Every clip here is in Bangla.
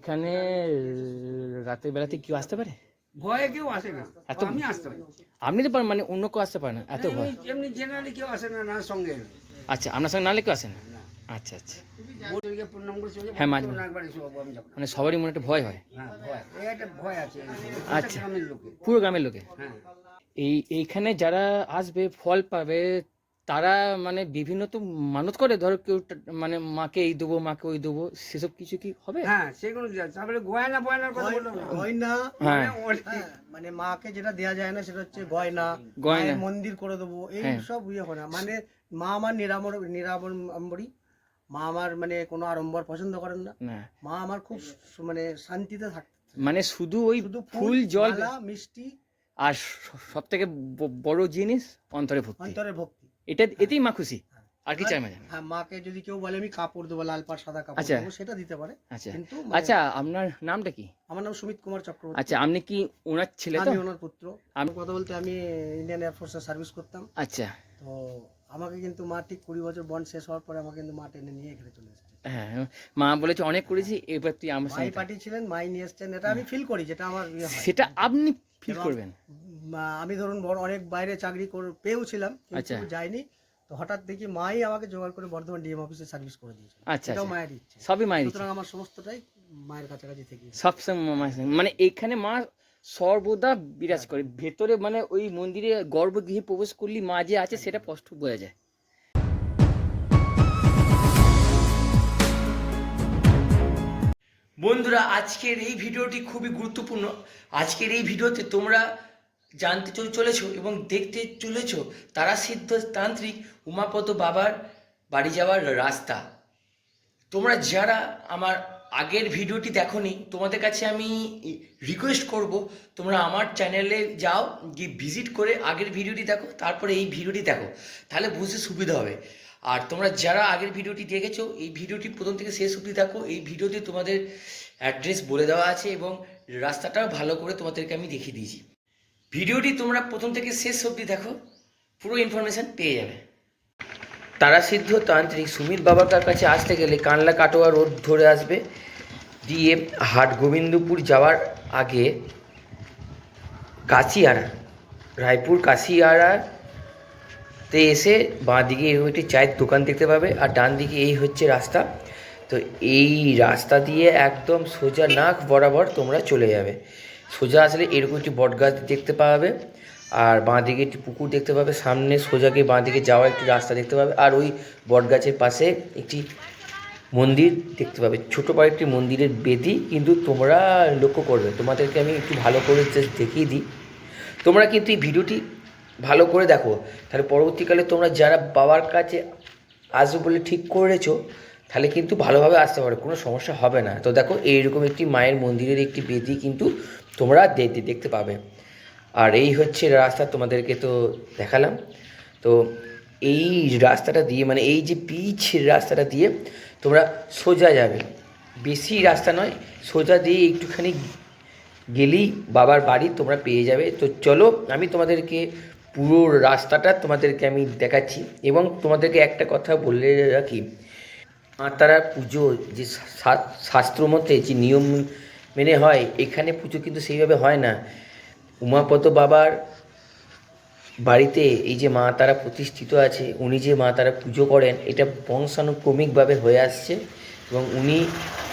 এখানে রাতের বেলাতে কেউ আসতে পারে? ভয়ে কেউ আসে না। এত- আমি আসতে পারি। আপনি তো মানে অন্য কেউ আসতে পারে না। এত ভয়। এমনি- জেনারেলি কেউ আসে না না সঙ্গে। আচ্ছা আপনার সঙ্গে নালে কেউ আসে না। আচ্ছা আচ্ছা। হ্যাঁ, মাঝে মানে সবারই মনে একটা ভয় হয়। হ্যাঁ আচ্ছা। পুরো গ্রামের লোকে? হ্যাঁ। এই এইখানে যারা আসবে ফল পাবে তারা মানে বিভিন্ন তো মানত করে ধরো কেউ মানে মাকে এই দেবো মাকে ওই দেবো সেসব কিছু কি হবে? হ্যাঁ সেগুলো তারপরে গয়না বয়নার কথা বললাম। গয়না হ্যাঁ। হ্যাঁ, মানে মাকে যেটা দেয়া যায় না সেটা হচ্ছে গয়না। গয়না। মন্দির করে দেবো এই হ্যাঁ। সব ইয়ে হয় না। মানে মা আমার নিরামর নিরামরম্বরী। মা আমার মানে কোনো আড়ম্বর পছন্দ করেন না। না। মা আমার খুব মানে শান্তিতে থাকতে মানে শুধু ওই শুধু ফুল জল মিষ্টি। আর সব থেকে বড় জিনিস অন্তরে ভক্তি। অন্তরে ভক্তি। এটা এতেই মা খুশি। আর কি চাই মা জানে? হ্যাঁ মাকে যদি কেউ বলে আমি কাপড় দেবো লাল পাড় সাদা কাপড় আচ্ছা। দেবো সেটা দিতে পারে। আচ্ছা। কিন্তু আচ্ছা আপনার নামটা কি? আমার নাম সুমিত কুমার চক্রবর্তী। আচ্ছা আপনি কি ওনার ছেলে তো? আমি ওনার পুত্র। আমি কথা বলতে আমি ইন্ডিয়ান এয়ারফোর্সে সার্ভিস করতাম। আচ্ছা। তো আমাকে কিন্তু মা ঠিক কুড়ি বছর বন্ড শেষ হওয়ার পরে আমাকে কিন্তু মা টেনে নিয়ে এখানে চলে এসেছে। হ্যাঁ মা বলেছে অনেক করেছি এবার তুই আমার থাক। পাঠিয়েছিলেন মাই নিয়ে এসছেন এটা আমি ফিল করি যেটা আমার ইয়ে সেটা আপনি ফিল করবেন। আমি ধরুন বড় অনেক বাইরে চাকরি করে পেয়েও ছিলাম কিন্তু আচ্ছা। যাইনি। তো হঠাৎ দেখি মাই আমাকে জোগাড় করে বর্ধমান ডিএম অফিসে সার্ভিস করে দিয়েছে। আচ্ছা এটাও আচ্ছা। মায়ের ইচ্ছে। সবই মায়ের ইচ্ছে। সুতরাং আমার সমস্তটাই মায়ের কাছাকাছি থেকে সবসময় মায়ের মানে এখানে মা সর্বদা বিরাজ করে। ভেতরে মানে ওই মন্দিরে গর্ভগৃহে প্রবেশ করলে মা যে আছে সেটা স্পষ্ট বোঝা যায়। বন্ধুরা আজকের এই ভিডিওটি খুবই গুরুত্বপূর্ণ। আজকের এই ভিডিওতে তোমরা জানতে চলে চলেছো এবং দেখতে চলেছো তারা সিদ্ধ তান্ত্রিক উমাপত বাবার বাড়ি যাওয়ার রাস্তা। তোমরা যারা আমার আগের ভিডিওটি দেখোনি, তোমাদের কাছে আমি রিকোয়েস্ট করব, তোমরা আমার চ্যানেলে যাও, গিয়ে ভিজিট করে আগের ভিডিওটি দেখো, তারপরে এই ভিডিওটি দেখো, তাহলে বুঝতে সুবিধা হবে। আর তোমরা যারা আগের ভিডিওটি দেখেছ, এই ভিডিওটি প্রথম থেকে শেষ অবধি দেখো, এই ভিডিওতে তোমাদের অ্যাড্রেস বলে দেওয়া আছে এবং রাস্তাটাও ভালো করে তোমাদেরকে আমি দেখিয়ে দিয়েছি। ভিডিওটি তোমরা প্রথম থেকে শেষ অবধি দেখো, পুরো ইনফরমেশান পেয়ে যাবে। তারা সিদ্ধ তান্ত্রিক সুমিত বাবার কাছে আসতে গেলে কানলা কাটোয়া রোড ধরে আসবে। দিয়ে হাট গোবিন্দপুর যাওয়ার আগে কাশিয়ারা, রায়পুর কাশিয়ারাতে এসে বাঁ দিকে এরকম একটি চায়ের দোকান দেখতে পাবে আর ডান দিকে এই হচ্ছে রাস্তা। তো এই রাস্তা দিয়ে একদম সোজা নাক বরাবর তোমরা চলে যাবে। সোজা আসলে এরকম একটি বটগাছ দেখতে পাবে, আর বাঁ দিকে একটি পুকুর দেখতে পাবে, সামনে সোজাকে বাঁ দিকে যাওয়ার একটি রাস্তা দেখতে পাবে, আর ওই বটগাছের পাশে একটি মন্দির দেখতে পাবে। ছোটো একটি মন্দিরের বেদি, কিন্তু তোমরা লক্ষ্য করবে, তোমাদেরকে আমি একটু ভালো করে দেখিয়ে দিই। তোমরা কিন্তু এই ভিডিওটি ভালো করে দেখো, তাহলে পরবর্তীকালে তোমরা যারা বাবার কাছে আসবে বলে ঠিক করেছ, তাহলে কিন্তু ভালোভাবে আসতে পারো, কোনো সমস্যা হবে না। তো দেখো, এইরকম একটি মায়ের মন্দিরের একটি বেদি কিন্তু তোমরা দেখতে পাবে। আর এই হচ্ছে রাস্তা তোমাদেরকে তো দেখালাম। তো এই রাস্তাটা দিয়ে মানে এই যে পিচ রাস্তাটা দিয়ে তোমরা সোজা যাবে। বেশি রাস্তা নয়, সোজা দিয়ে একটুখানি গেলেই বাবার বাড়ি তোমরা পেয়ে যাবে। তো চলো, আমি তোমাদেরকে পুরো রাস্তাটা তোমাদেরকে আমি দেখাচ্ছি এবং তোমাদেরকে একটা কথা বলে রাখি। মা তারা পুজো যে শাস্ত্র মতে যে নিয়ম মেনে হয়, এখানে পুজো কিন্তু সেইভাবে হয় না। উমাপত বাবার বাড়িতে এই যে মা তারা প্রতিষ্ঠিত আছে, উনি যে মা তারা পুজো করেন, এটা বংশানুক্রমিকভাবে হয়ে আসছে এবং উনি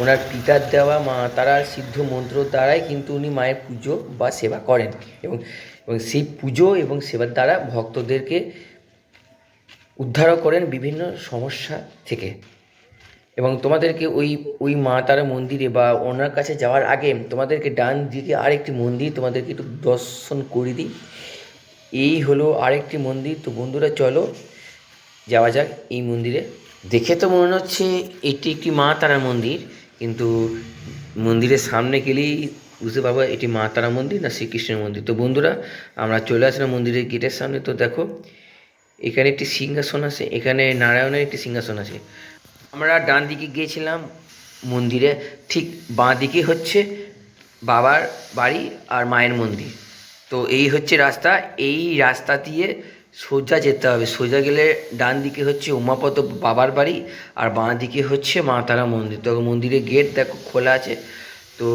ওনার পিতার দেওয়া মা তারার সিদ্ধ মন্ত্র দ্বারাই কিন্তু উনি মায়ের পুজো বা সেবা করেন এবং এবং সেই পুজো এবং সেবার দ্বারা ভক্তদেরকে উদ্ধারও করেন বিভিন্ন সমস্যা থেকে। এবং তোমাদেরকে ওই ওই মা তারা মন্দিরে বা ওনার কাছে যাওয়ার আগে তোমাদেরকে ডান দিকে আরেকটি মন্দির তোমাদেরকে একটু দর্শন করে দিই। এই হলো আরেকটি মন্দির। তো বন্ধুরা, চলো যাওয়া যাক এই মন্দিরে। দেখে তো মনে হচ্ছে এটি একটি মা তারা মন্দির, কিন্তু মন্দিরের সামনে গেলেই বুঝতে পারব এটি মা তারা মন্দির না শ্রীকৃষ্ণের মন্দির। তো বন্ধুরা, আমরা চলে আসলাম মন্দিরের গেটের সামনে। তো দেখো, এখানে একটি সিংহাসন আছে, এখানে নারায়ণের একটি সিংহাসন আছে। আমরা ডান দিকে গিয়েছিলাম মন্দিরে, ঠিক বাঁ দিকে হচ্ছে বাবার বাড়ি আর মায়ের মন্দির। তো এই হচ্ছে রাস্তা, এই রাস্তা দিয়ে সোজা যেতে হবে। সোজা গেলে ডান দিকে হচ্ছে উমাপত বাবার বাড়ি আর বাঁ দিকে হচ্ছে মা তারা মন্দির। তো মন্দিরের গেট দেখো খোলা আছে। তো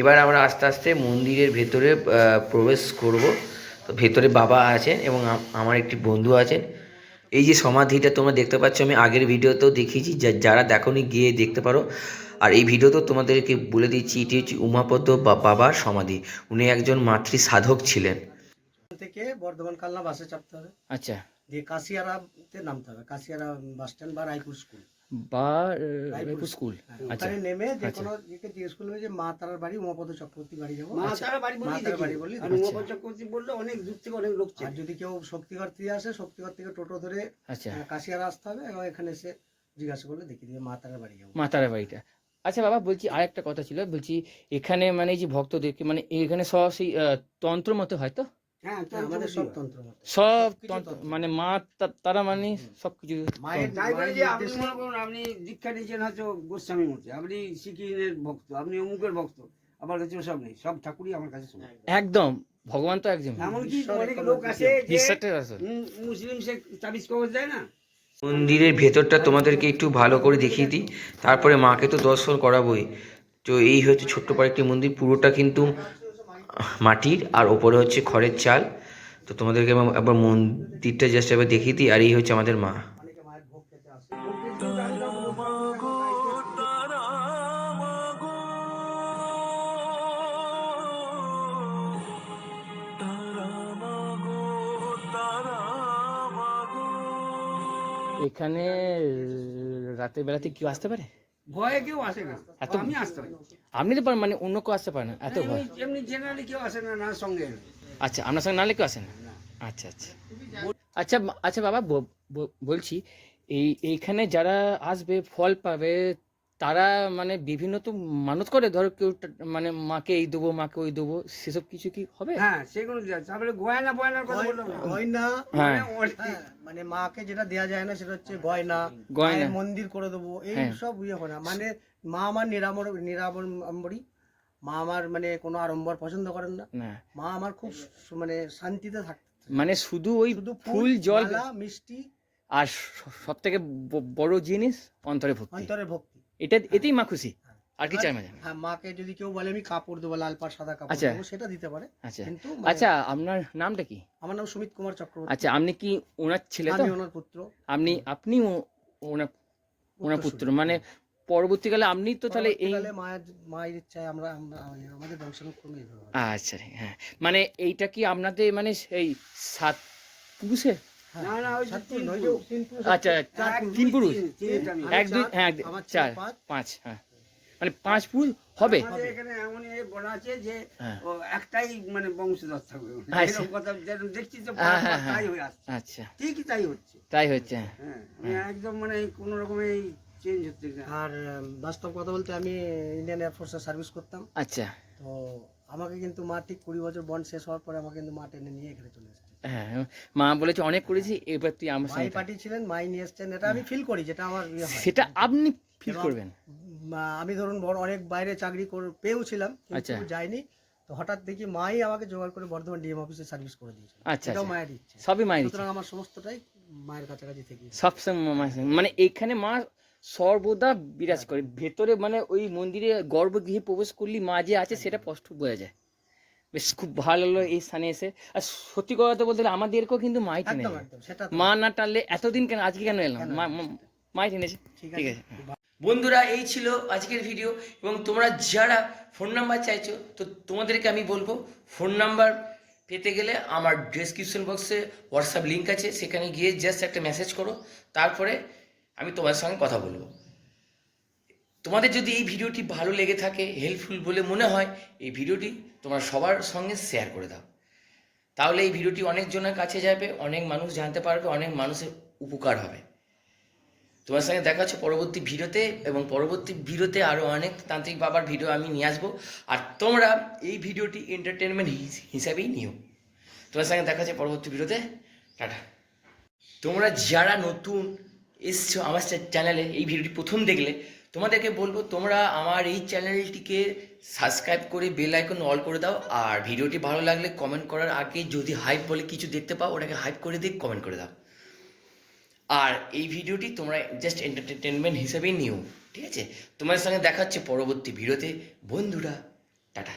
এবার আমরা আস্তে আস্তে মন্দিরের ভেতরে প্রবেশ করব। তো ভেতরে বাবা আছেন এবং আমার একটি বন্ধু আছেন। এই যে সমাধিটা তোমরা দেখতে পাচ্ছ আমি আগের ভিডিওতেও দেখিয়েছি যা- যারা দেখোনি গিয়ে দেখতে পারো। আর এই ভিডিওতেও তোমাদেরকে বলে দিচ্ছি এটি হচ্ছে উমাপদ্ম বা- বাবার সমাধি। উনি একজন মাতৃ সাধক ছিলেন। থেকে বর্ধমান কালনা বাসে চাপতে হবে। আচ্ছা। দিয়ে কাশিয়ারাতে নামতে হবে কাশিয়ারা বাস স্ট্যান্ড বা রায়পুর স্কুল। বা রায়পুর স্কুল। হ্যাঁ, আচ্ছা। ওখানে নেমে যে কোনো দিকে জিজ্ঞেস করবে যে মা তারার বাড়ি উমাপদ চক্রবর্তী বাড়ি যাব। মা তারা বাড়ি মা দেখি। বাড়ি আর উমাপদ চক্রবর্তী বললে অনেক দূর থেকে অনেক লোক আর যদি কেউ শক্তিগড় থেকে আসে শক্তিগড় থেকে টোটো ধরে আচ্ছা। কাশিয়ারা আসতে হবে এবং এখানে এসে জিজ্ঞাসা করলে দেখিয়ে দিবে মা তারার বাড়ি যাব। মাতারা বাড়িটা। আচ্ছা বাবা বলছি আরেকটা কথা ছিল বলছি এখানে মানে এই যে ভক্তদেরকে মানে এখানে সব সেই আহ, তন্ত্র মতো হয় তো? সব তন্ত্র সব। মানে মা তারা মানে সবকিছু আপনি নির্দেশে- মনে করুন আপনি দীক্ষা নিয়েছেন হয়তো গোস্বামী মতে আপনি সিকিমের ভক্ত আপনি অমুকের ভক্ত আমার কাছে সব নেই সব ঠাকুরই আমার কাছে একদম ভগবান তো একজন। এমনকি অনেক লোক আছে মুসলিম সে তাবিজ কবজ দেয় না? মন্দিরের ভেতরটা তোমাদেরকে একটু ভালো করে দেখিয়ে দিই। তারপরে মাকে তো দর্শন করাবোই। তো এই হচ্ছে ছোট্ট পাড়া একটি মন্দির পুরোটা কিন্তু মাটির আর ওপরে হচ্ছে খড়ের চাল। তো তোমাদেরকে একবার মন্দিরটা জাস্ট একবার দেখিয়ে দিই, আর এই হচ্ছে আমাদের মা। এখানে রাতের বেলাতে কেউ আসতে পারে? ভয়ে কেউ আসে না। এত- আমি আসতে পারি। আপনি তো পারেন মানে অন্য কেউ আসতে পারে না এত ভয়। এমনি- জেনারেলি কেউ আসে না না সঙ্গে। আচ্ছা আপনার সঙ্গে নালে কেউ আসে না? আচ্ছা আচ্ছা। আচ্ছা আচ্ছা বাবা বলছি এই এইখানে যারা আসবে ফল পাবে তারা মানে বিভিন্ন তো মানত করে ধরো কেউ মানে মাকে এই দেবো মাকে ওই দেবো সেসব কিছু কি হবে? হ্যাঁ সেগুলো তারপরে গয়না বয়নার কথা বললাম গয়না হ্যাঁ। অনেক- হ্যাঁ, মানে মাকে যেটা দেওয়া যায় না সেটা হচ্ছে গয়না। গয়না। মন্দির করে দেবো এই হ্যাঁ। সব ইয়ে হয় না। মানে মা আমার নিরামর নিরামরী মা আমার মানে কোনো আড়ম্বর পছন্দ করেন না। না। মা আমার খুব মানে শান্তিতে থাকতে মানে শুধু ওই শুধু ফুল জল মিষ্টি। আর সব থেকে বড় জিনিস অন্তরে ভক্তি। অন্তরে ভক্তি। এটা এতেই মা খুশি? আর কি চাই মা জানে? হ্যাঁ মাকে যদি কেউ বলে আমি কাপড় দেবো লাল পাড় সাদা কাপড় আচ্ছা। দেবো সেটা দিতে পারে। আচ্ছা। কিন্তু মানে- আচ্ছা আপনার নামটা কি? আমার নাম সুমিত কুমার চক্রবর্তী। আচ্ছা আপনি কি ওনার ছেলে তো? আমি ওনার পুত্র। আপনি আপনি ওনার ওনার পুত্র। মানে পরবর্তীকালে আপনি তো তাহলে এই মায়ের মায়ের ইচ্ছায় আমরা আমাদের বংশানুক্রমে আচ্ছা হ্যাঁ। মানে এইটা কি আপনাদের মানে সেই সাত পুরুষের হ্যাঁ, আচ্ছা তিন পুরুষ? এক দুই হ্যাঁ চার পাঁচ। হ্যাঁ। মানে পাঁচ পুরুষ হবে? এখানে এমন বলা আছে যে হ্যাঁ। একটাই মানে বংশধর থাকবে। কথা দেখছি তো হ্যাঁ, হ্যাঁ, হ্যাঁ। তাই হয়ে আসছে। আচ্ছা। ঠিকই তাই হচ্ছে। তাই হচ্ছে হ্যাঁ। হ্যাঁ মানে একদম মানে কোনো রকমের চেঞ্জ হচ্ছে না। আর বাস্তব কথা বলতে আমি ইন্ডিয়ান এয়ারফোর্সে সার্ভিস করতাম। আচ্ছা। তো আমাকে কিন্তু মা ঠিক কুড়ি বছর বন্ড শেষ হওয়ার পরে আমাকে কিন্তু মা টেনে নিয়ে এখানে চলে এসেছে। হ্যাঁ মা বলেছে অনেক করেছি এবার তুই আমার মাই পাঠিয়েছিলেন মাই নিয়ে এসছেন এটা আমি ফিল করি যেটা আমার ইয়ে সেটা আপনি ফিল করবেন। আমি ধরুন বড় অনেক বাইরে চাকরি করে পেয়েওছিলাম কিন্তু আচ্ছা। যাইনি। তো হঠাৎ দেখি মাই আমাকে জোগাড় করে বর্ধমান ডিএম অফিসে সার্ভিস করে দিয়েছিল। আচ্ছা এটাও আচ্ছা মায়ের ইচ্ছে। সবই মায়ের। সুতরাং আমার সমস্তটাই মায়ের কাছাকাছি থেকে সবসময় মানে এখানে মা সর্বদা বিরাজ করে। ভেতরে মানে ওই মন্দিরে গর্ভগৃহে প্রবেশ করলে মা যে আছে সেটা স্পষ্ট বোঝা যায়। বেশ খুব ভালো হলো এই স্থানে এসে। আর সত্যি কথা বলতে গেলে আমাদেরকেও কিন্তু মাই টেনে। মা না টানলে এতদিন কেন আজকে কেন এলাম? মাই টেনেছে ঠিক আছে। আছে। বন্ধুরা এই ছিল আজকের ভিডিও এবং তোমরা যারা ফোন নাম্বার চাইছো তো তোমাদেরকে আমি বলব ফোন নাম্বার পেতে গেলে আমার ডেসক্রিপশন বক্সে হোয়াটসঅ্যাপ লিঙ্ক আছে সেখানে গিয়ে জাস্ট একটা মেসেজ করো তারপরে আমি তোমার সঙ্গে কথা বলব। তোমাদের যদি এই ভিডিওটি ভালো লেগে থাকে হেল্পফুল বলে মনে হয়, এই ভিডিওটি তোমরা সবার সঙ্গে শেয়ার করে দাও। তাহলে এই ভিডিওটি অনেকজনের কাছে যাবে, অনেক মানুষ জানতে পারবে, অনেক মানুষের উপকার হবে। তোমার সঙ্গে দেখা হচ্ছে পরবর্তী ভিডিওতে, এবং পরবর্তী ভিডিওতে আরও অনেক তান্ত্রিক বাবার ভিডিও আমি নিয়ে আসব। আর তোমরা এই ভিডিওটি এন্টারটেনমেন্ট হিসাবেই নিও। তোমার সঙ্গে দেখা হচ্ছে পরবর্তী ভিডিওতে। টাটা। তোমরা যারা নতুন এসছো আমার চ্যানেলে এই ভিডিওটি প্রথম দেখলে তোমাদেরকে বলব, তোমরা আমার এই চ্যানেলটিকে সাবস্ক্রাইব করে বেল আইকন অল করে দাও। আর ভিডিওটি ভালো লাগলে কমেন্ট করার আগে যদি হাইপ বলে কিছু দেখতে পাও, ওটাকে হাইপ করে দিয়ে কমেন্ট করে দাও। আর এই ভিডিওটি তোমরা জাস্ট এন্টারটেনমেন্ট হিসেবেই নিও, ঠিক আছে? তোমাদের সঙ্গে দেখাচ্ছে পরবর্তী ভিডিওতে। বন্ধুরা, টাটা।